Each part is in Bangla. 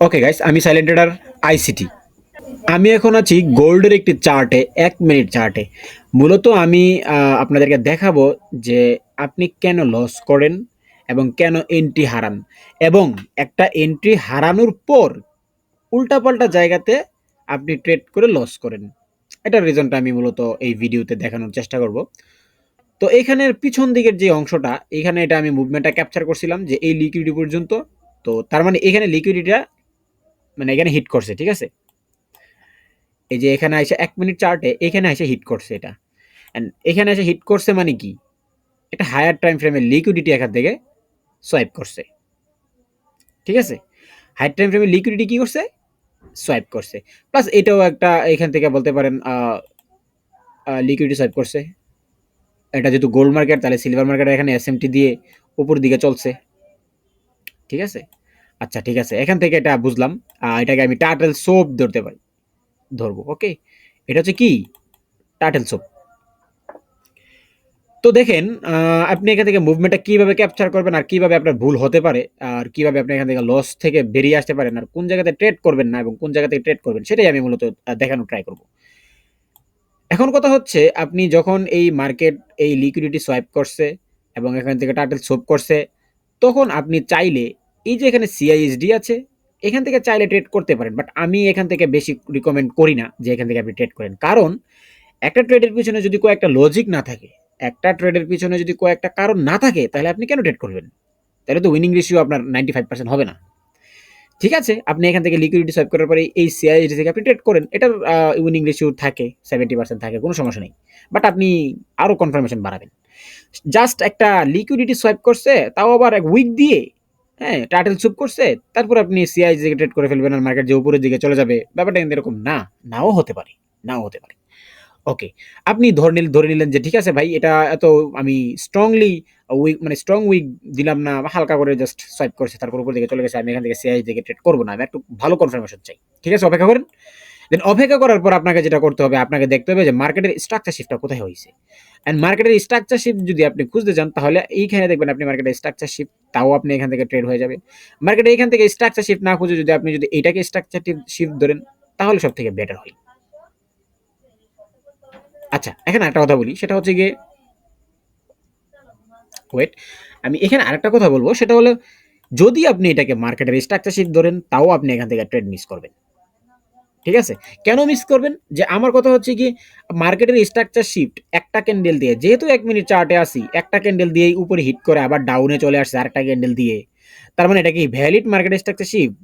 ওকে গাইস আমি সাইলেন্ট ট্রেডার আইসিটি আমি এখন আছি গোল্ডের একটি চার্টে এক মিনিট চার্টে মূলত আমি আপনাদেরকে দেখাবো যে আপনি কেন লস করেন এবং কেন এন্ট্রি হারান। এবং একটা এন্ট্রি হারানোর পর উল্টাপাল্টা জায়গাতে আপনি ট্রেড করে লস করেন। এটার রিজনটা আমি মূলত এই ভিডিওতে দেখানোর চেষ্টা করব। তো এখানের পিছন দিকের যে অংশটা, এখানে এটা আমি মুভমেন্টটা ক্যাপচার করছিলাম যে এই লিকুইডিটি পর্যন্ত। তো তার মানে এখানে লিকুইডিটিটা মানে এখানে হিট করছে, ঠিক আছে? এই যে এখানে এসে এক মিনিট চার্টে এখানে এসে হিট করছে এটা। অ্যান্ড এখানে এসে হিট করছে মানে কি? একটা হায়ার টাইম ফ্রেমের লিকুইডিটি এখান থেকে সোয়াইপ করছে। ঠিক আছে? হায়ার টাইম ফ্রেমের লিকুইডিটি কি করছে? সোয়াইপ করছে। প্লাস এটাও একটা এখান থেকে বলতে পারেন লিকুইডিটি সোয়াইপ করছে। এটা যেহেতু গোল্ড মার্কেট তাহলে সিলভার মার্কেট এখানে এসএমটি দিয়ে উপর দিকে চলছে। ঠিক আছে? আচ্ছা ঠিক আছে। এখান থেকে এটা বুঝলাম। এটাকে আমি টাটেল সোপ ধরতে পারি। ধরবো ওকে এটা হচ্ছে কি? টাটেল সোপ তো দেখেন আপনি এখান থেকে মুভমেন্টটা কীভাবে ক্যাপচার করবেন আর কীভাবে আপনার ভুল হতে পারে আর কীভাবে আপনি এখান থেকে লস থেকে বেরিয়ে আসতে পারেন আর কোন জায়গাতে ট্রেড করবেন না এবং কোন জায়গা থেকে ট্রেড করবেন সেটাই আমি মূলত আহ, দেখানোর ট্রাই করব। এখন কথা হচ্ছে আপনি যখন এই মার্কেট এই লিকুইডিটি সোয়াইপ করছে এবং এখান থেকে টাটেল সোপ করছে তখন আপনি চাইলে এই যে এখানে সিআইএসডি আছে, এখান থেকে চাইলে ট্রেড করতে পারেন বাট আমি এখান থেকে বেশি রিকমেন্ড করি না যে এখান থেকে আপনি ট্রেড করেন। কারণ একটা ট্রেডের পিছনে যদি কয়েকটা লজিক না থাকে, একটা ট্রেডের পিছনে যদি কয়েকটা কারণ না থাকে, তাহলে আপনি কেন ট্রেড করবেন? তাহলে তো উইনিং রেশিও আপনার নাইনটি ফাইভ পার্সেন্ট হবে না। ঠিক আছে, আপনি এখান থেকে লিকুইডিটি সোয়াইপ করার পরে এই সিআইএসডি থেকে আপনি ট্রেড করেন, এটার উইনিং রেশিও থাকে সেভেন্টি পার্সেন্ট থাকে, কোনো সমস্যা নেই। বাট আপনি আরও কনফার্মেশন বাড়াবেন। জাস্ট একটা লিকুইডিটি সোয়াইপ করছে, তাও আবার এক উইক দিয়ে হ্যাঁ টাইটেল সুপ করছে, তারপর আপনি সিআই ট্রেড করে ফেলবেন আর মার্কেট যে উপরের দিকে চলে যাবে, ব্যাপারটা কিন্তু এরকম না, নাও হতে পারে, নাও হতে পারে। ওকে আপনি ধরে নিল, ধরে নিলেন যে ঠিক আছে ভাই, এটা এত আমি স্ট্রংলি উইক মানে স্ট্রং উইক দিলাম না, হালকা করে জাস্ট সোয়াইপ করছে, তারপর উপর দিকে চলে গেছে, আমি এখান থেকে সিআই দিকে ট্রেড করব না, আমি একটু ভালো কনফার্মেশন চাই। ঠিক আছে, অপেক্ষা করেন। দেন অপেক্ষা করার পর আপনাকে যেটা করতে হবে, আপনাকে দেখতে হবে যে মার্কেটের স্ট্রাকচার শিফটটা কোথায় হয়েছে। অ্যান্ড মার্কেটের স্ট্রাকচার শিফট যদি আপনি খুঁজতে চান, তাহলে এইখানে দেখবেন আপনি মার্কেটের স্ট্রাকচার শিফট তাও আপনি এখান থেকে ট্রেড হয়ে যাবে। মার্কেটে এখান থেকে স্ট্রাকচার শিফট না খুঁজে যদি আপনি যদি এটাকে স্ট্রাকচার শিফট ধরেন, তাহলে সব থেকে বেটার হয়। আচ্ছা এখানে একটা কথা বলি, সেটা হচ্ছে গিয়ে ওয়েট আমি এখানে আরেকটা কথা বলব, সেটা হলো যদি আপনি এটাকে মার্কেটের স্ট্রাকচার শিফট ধরেন, তাও আপনি এখান থেকে ট্রেড মিস করবেন। ঠিক আছে? কেন মিস করবেন? যে আমার কথা হচ্ছে কি মার্কেটের স্ট্রাকচার শিফট একটা ক্যান্ডেল দিয়ে। যেহেতু এক মিনিট চার্টে আসি একটা ক্যান্ডেল দিয়েই উপরে হিট করে আবার ডাউনে চলে আসছে আরেকটা ক্যান্ডেল দিয়ে। তার মানে এটা কি valid market structure shift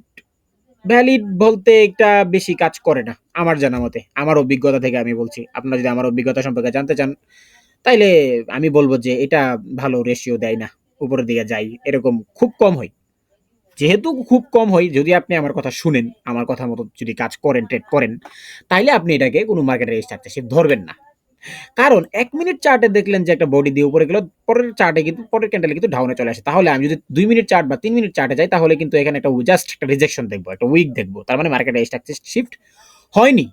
valid বলতে একটা বেশি কাজ করে না, আমার জানা মতে। আমার অভিজ্ঞতা থেকে আমি বলছি। আপনারা যদি আমার অভিজ্ঞতা সম্পর্কে জানতে চান, তাইলে আমি বলব যে এটা ভালো রেশিও দেয় না। উপরের দিকে যাই, এরকম খুব কম হয়। যেহেতু খুব কম হয়, যদি আপনি আমার কথা শুনেন, আমার কথা মতো যদি কাজ করেন ট্রেড করেন, তাইলে আপনি এটাকে কোনো মার্কেট স্ট্রাকচার সে ধরবেন না। কারণ এক মিনিট চার্টে দেখলেন যে একটা বডি দিয়ে উপরে গেল, পরের চার্টে কিন্তু, পরের ক্যান্ডেলে কিন্তু ডাউনে চলে আসে। তাহলে আমি যদি দুই মিনিট চার্ট বা তিন মিনিট চার্টে যাই, তাহলে কিন্তু এখানে একটা জাস্ট একটা রিজেকশন দেখব, একটা উইক দেখব। তার মানে মার্কেটে স্ট্রাকচার শিফট হয়নি।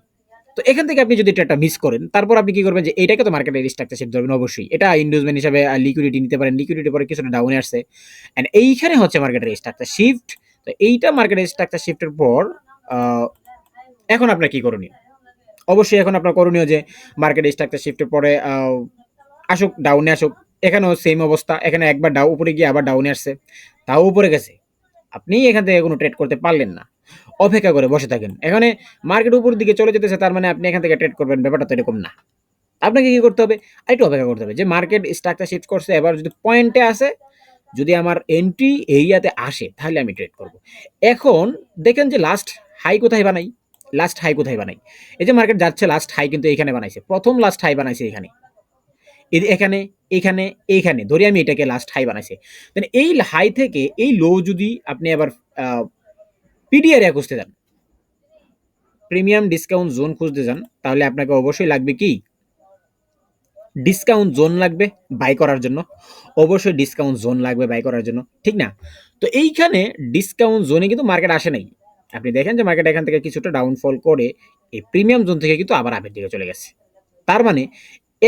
তো এখান থেকে আপনি যদি ট্রেডটা মিস করেন, তারপর আপনি কি করবেন যে এটাকে তো মার্কেটের স্ট্রাকচার শিফট ধরবেন অবশ্যই। এটা ইনভেস্টমেন্ট হিসাবে লিকুইডিটি নিতে পারেন। লিকুইডিটি পরে কিছুটা ডাউনে আসছে। অ্যান্ড এইখানে হচ্ছে মার্কেটের স্ট্রাকচার শিফট তো এইটা মার্কেটের স্ট্রাকচার শিফটের পর এখন আপনার কি করণীয়? অবশ্যই এখন আপনার করণীয় যে মার্কেট স্ট্রাকচার শিফটের পরে আসুক ডাউনে আসুক। এখানেও সেম অবস্থা। এখানে একবার ডাউ উপরে গিয়ে আবার ডাউনে আসছে। তাও উপরে গেছে। আপনি এখান থেকে কোনো ট্রেড করতে পারলেন না। অপেক্ষা করে বসে থাকেন। এখানে মার্কেট উপর দিকে চলে যেতেছে, তার মানে আপনি এখান থেকে ট্রেড করবেন, ব্যাপারটা তো এরকম না। আপনাকে কী করতে হবে? আরেকটু অপেক্ষা করতে হবে যে মার্কেট স্ট্রাকচার শিফট করছে, এবার যদি পয়েন্টে আসে, যদি আমার এন্ট্রি এরিয়াতে আসে, তাহলে আমি ট্রেড করব। এখন দেখেন যে লাস্ট হাই কোথায় বানাই? লাস্ট হাই কোথায় বানাই? এই যে মার্কেট যাচ্ছে লাস্ট হাই কিন্তু এখানে বানাইছে। প্রথম লাস্ট হাই বানাইছে এখানে। এখানে এখানে এইখানে ধরি আমি এটাকে লাস্ট হাই বানাইছে। দেন এই হাই থেকে এই লো যদি আপনি আবার পিডিআর খুঁজতে যান। প্রিমিয়াম ডিসকাউন্ট জোন খুঁজতে যান, তাহলে আপনাকে অবশ্যই লাগবে কি? ডিসকাউন্ট জোন লাগবে বাই করার জন্য। অবশ্যই ডিসকাউন্ট জোন লাগবে বাই করার জন্য, ঠিক না? তো এইখানে ডিসকাউন্ট জোনে কিন্তু মার্কেট আসে নাই। আপনি দেখেন যে মার্কেট এখান থেকে কিছুটা ডাউনফল করে এই প্রিমিয়াম জোন থেকে কিন্তু আবার আপের দিকে চলে গেছে। তার মানে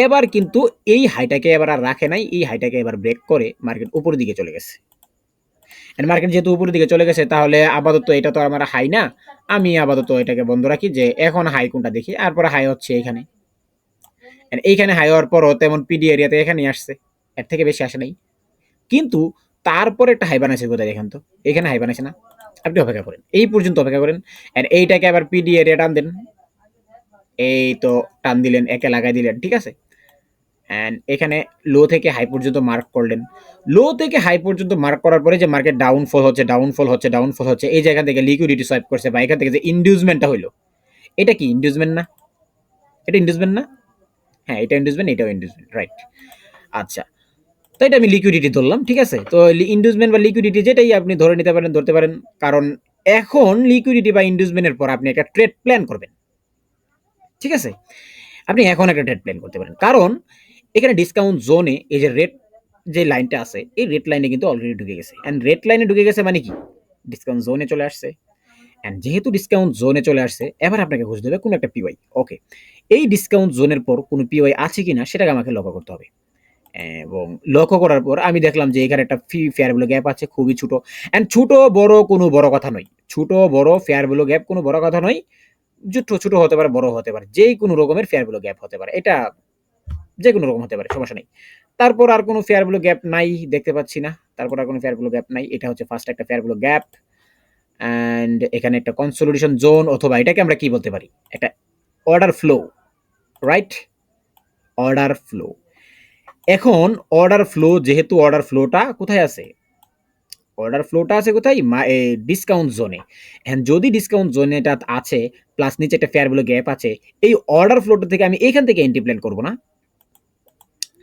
এবার কিন্তু এই হাইটাকে এবার আর রাখে নাই, এই হাইটাকে এবার ব্রেক করে মার্কেট উপরের দিকে চলে গেছে। মার্কেট যেহেতু উপরের দিকে চলে গেছে, তাহলে আপাতত এটা তো আমার হাই না। আমি আপাতত এটাকে বন্ধ রাখি যে এখন হাই কোনটা দেখি, তারপরে হাই হচ্ছে এখানে। এইখানে হাই হওয়ার পরও তেমন পিডি এরিয়াতে এখানে আসছে, এর থেকে বেশি আসে নাই। কিন্তু তারপরে একটা হাই বানাইছে কোথায় দেখেন তো? এখানে হাই বানাইছে না। আপনি অপেক্ষা করেন, এই পর্যন্ত অপেক্ষা করেন। এন্ড এইটাকে আবার পিডি এরিয়া টান দেন। এই তো টান দিলেন, একে লাগাই দিলেন, ঠিক আছে? অ্যান্ড এখানে লো থেকে হাই পর্যন্ত মার্ক করলেন। লো থেকে হাই পর্যন্ত মার্ক করার পরে যে মার্কেট ডাউনফল হচ্ছে ডাউনফল হচ্ছে ডাউনফল হচ্ছে, এই জায়গা থেকে লিকুইডিটি সোয়াইপ করছে বা এখান থেকে যে ইন্ডিউসমেন্টটা হইল, এটা কি ইন্ডিউসমেন্ট না? এটা ইন্ডিউসমেন্ট না? হ্যাঁ এটা ইন্ডিউসমেন্ট এটাও ইন্ডিউসমেন্ট রাইট আচ্ছা তো এটা আমি লিকুইডিটি ধরলাম, ঠিক আছে? তো ইন্ডিউসমেন্ট বা লিকুইডিটি যেটাই আপনি ধরে নিতে পারেন, ধরতে পারেন, কারণ এখন লিকুইডিটি বা ইন্ডিউসমেন্টের পর আপনি একটা ট্রেড প্ল্যান করবেন, ঠিক আছে? আপনি এখন একটা ট্রেড প্ল্যান করতে পারেন, কারণ এখানে ডিসকাউন্ট জোনে এই যে রেড যে লাইনটা আছে, এই রেড লাইনে কিন্তু অলরেডি ঢুকে গেছে। অ্যান্ড রেড লাইনে ঢুকে গেছে মানে কি? ডিসকাউন্ট জোনে চলে আসছে। অ্যান্ড যেহেতু ডিসকাউন্ট জোনে চলে আসছে, এবার আপনাকে খুঁজতে হবে কোনো একটা পিওয়াই ওকে এই ডিসকাউন্ট জোনের পর কোনো পিওয়াই আছে কি না সেটাকে আমাকে লক্ষ্য করতে হবে। এবং লক্ষ্য করার পর আমি দেখলাম যে এখানে একটা ফি ফেয়ার ভ্যালু গ্যাপ আছে, খুবই ছোট। অ্যান্ড ছোট, বড় কোনো বড় কথা নয়। ছোট, বড় ফেয়ার ভ্যালু গ্যাপ কোনো বড় কথা নয়। ছোট ছোট হতে পারে, বড় হতে পারে। যেই কোনো রকমের ফেয়ার ভ্যালু গ্যাপ হতে পারে। এটা যে কোনো রকম হতে পারে, সমস্যা নেই। তারপর আর কোনো ফেয়ার ভ্যালু গ্যাপ নাই, দেখতে পাচ্ছি না। তারপর আর কোনো ফেয়ার ভ্যালু গ্যাপ নাই। এটা হচ্ছে ফার্স্ট একটা ফেয়ার ভ্যালু গ্যাপ অ্যান্ড এখানে একটা কনসোলিডেশন জোন অথবা এটাকে আমরা কি বলতে পারি? একটা order flow right order flow এখন অর্ডার ফ্লো যেহেতু অর্ডার ফ্লোটা কোথায় আছে? অর্ডার ফ্লোটা আছে কোথায়? ডিসকাউন্ট জোনে হ্যাঁ যদি ডিসকাউন্ট জোনে এটা আছে প্লাস নিচে একটা ফেয়ার ভ্যালু গ্যাপ আছে, এই অর্ডার ফ্লোটা থেকে আমি এখান থেকে এন্ট্রি প্ল্যান করব না।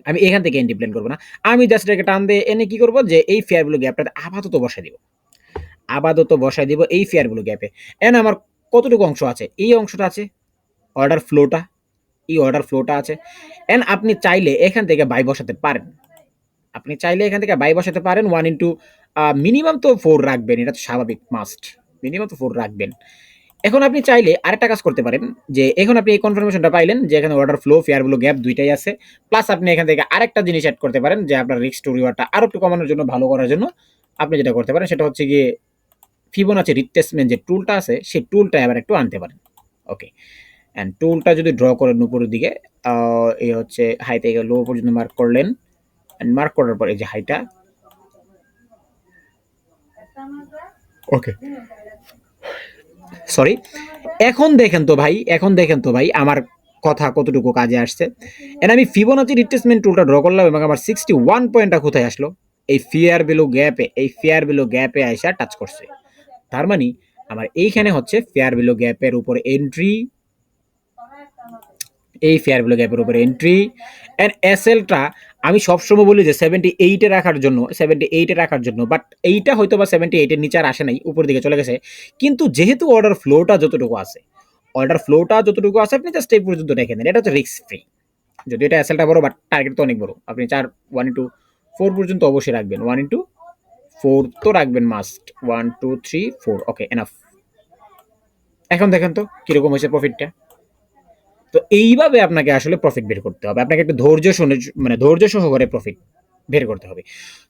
আমি এখান থেকে এন্ট্রি প্ল্যান করব না। আমি জাস্ট এটাকে টান দিয়ে এনে কি করব যে এই ফেয়ারগুলো গ্যাপটা আপাতত বসাই দিব। আপাতত বসাই দিব এই ফেয়ারগুলো গ্যাপে এন আমার কতটুকু অংশ আছে? এই অংশটা আছে অর্ডার ফ্লোটা এই অর্ডার ফ্লোটা আছে। এন আপনি চাইলে এখান থেকে বাই বসাতে পারেন। আপনি চাইলে এখান থেকে বাই বসাতে পারেন। ওয়ান ইন্টু মিনিমাম তো ফোর রাখবেন, এটা তো স্বাভাবিক মাস্ট মিনিমাম তো ফোর রাখবেন। এখন আপনি চাইলে আরেকটা কাজ করতে পারেন, যে এখন আপনি এই কনফার্মেশনটা পাইলেন যে এখানে অর্ডার ফ্লো ফেয়ারগুলো গ্যাপ দুইটাই আছে। প্লাস আপনি এখান থেকে আরেকটা জিনিস অ্যাড করতে পারেন, যে আপনার রিক্স টু রিওয়ার্ডটা আরও একটু কমানোর জন্য, ভালো করার জন্য আপনি যেটা করতে পারেন, সেটা হচ্ছে গিয়ে ফিবোনাচি রিপ্লেসমেন্ট যে টুলটা আছে, সেই টুলটা আবার একটু আনতে পারেন। ওকে অ্যান্ড টুলটা যদি ড্র করেন উপরের দিকে এই হচ্ছে হাই থেকে লো পর্যন্ত মার্ক করলেন অ্যান্ড মার্ক করার পর এই যে হাইটা ওকে সরি এখন দেখেন তো ভাই, এখন দেখেন তো ভাই, আমার কথা কতটুকু কাজে আসছে। এন্ড আমি ফিবোনাচি রিট্রেসমেন্ট টুলটা ড্র করলাম এবং আমার সিক্সটি ওয়ান পয়েন্টটা কোথায় আসলো? এই ফিয়ার বিলো গ্যাপে এই ফেয়ার বিলো গ্যাপে আইসা টাচ করছে। তার মানে আমার এইখানে হচ্ছে ফেয়ার বিলো গ্যাপের উপর এন্ট্রি এই ফেয়ার বিলো গ্যাপের উপর এন্ট্রি অ্যান্ড এসএলটা আমি সবসময় বলি যে সেভেন্টি এইটে রাখার জন্য সেভেন্টি এইটে রাখার জন্য বাট এইটা হয়তো বা সেভেন্টি এইটের নিচে আর আসে নাই উপর দিকে চলে গেছে। কিন্তু যেহেতু অর্ডার ফ্লোটা যতটুকু আছে অর্ডার ফ্লোটা যতটুকু আছে, আপনি জাস্ট এই পর্যন্ত রেখে দেন এটা হচ্ছে রিস্ক ফ্রি যদি এটা এসএলটা বড় বাট টার্গেট তো অনেক বড়। আপনি চার ওয়ান ইন্টু ফোর পর্যন্ত অবশ্যই রাখবেন। ওয়ান ইন্টু ফোর তো রাখবেন must one two three four okay enough এখন দেখেন তো, কীরকম হয়েছে প্রফিটটা তো এইভাবে আপনাকে আসলে প্রফিট বের করতে হবে। আপনাকে একটু ধৈর্য শুনে মানে ধৈর্য সহকারে প্রফিট বের করতে হবে।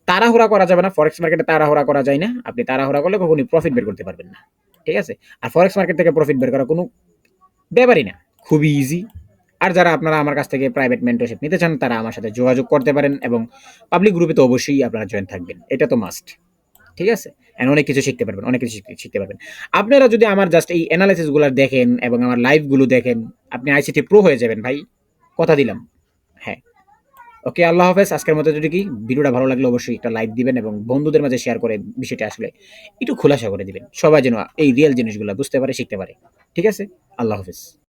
তাড়াহুড়া করা যাবে না ফরেক্স মার্কেটে তাড়াহুড়া করা যায় না। আপনি তাড়াহুড়া করলে কখনই প্রফিট বের করতে পারবেন না। ঠিক আছে? আর ফরেক্স মার্কেট থেকে প্রফিট বের করা কোনো ব্যাপারই না। খুবই ইজি আর যারা আপনারা আমার কাছ থেকে প্রাইভেট মেন্টরশিপ নিতে চান, তারা আমার সাথে যোগাযোগ করতে পারেন এবং পাবলিক গ্রুপে তো অবশ্যই আপনারা জয়েন থাকবেন। এটা তো মাস্ট ঠিক আছে? এন্ড অনেক কিছু শিখতে পারবেন, অনেক কিছু শিখতে পারবেন। আপনারা যদি আমার জাস্ট এই অ্যানালাইসিসগুলো দেখেন এবং আমার লাইভগুলো দেখেন, আপনি আইসিটি প্রো হয়ে যাবেন ভাই। কথা দিলাম। হ্যাঁ। ওকে, আল্লাহ হাফেজ। আজকের মতো যদি কি ভিডিওটা ভালো লাগলে অবশ্যই একটা লাইক দিবেন এবং বন্ধুদের মাঝে শেয়ার করে বিষয়টা আসলে একটু খোলাসা করে দিবেন। সবাই যেন এই রিয়েল জিনিসগুলো বুঝতে পারে, শিখতে পারে। ঠিক আছে? আল্লাহ হাফেজ।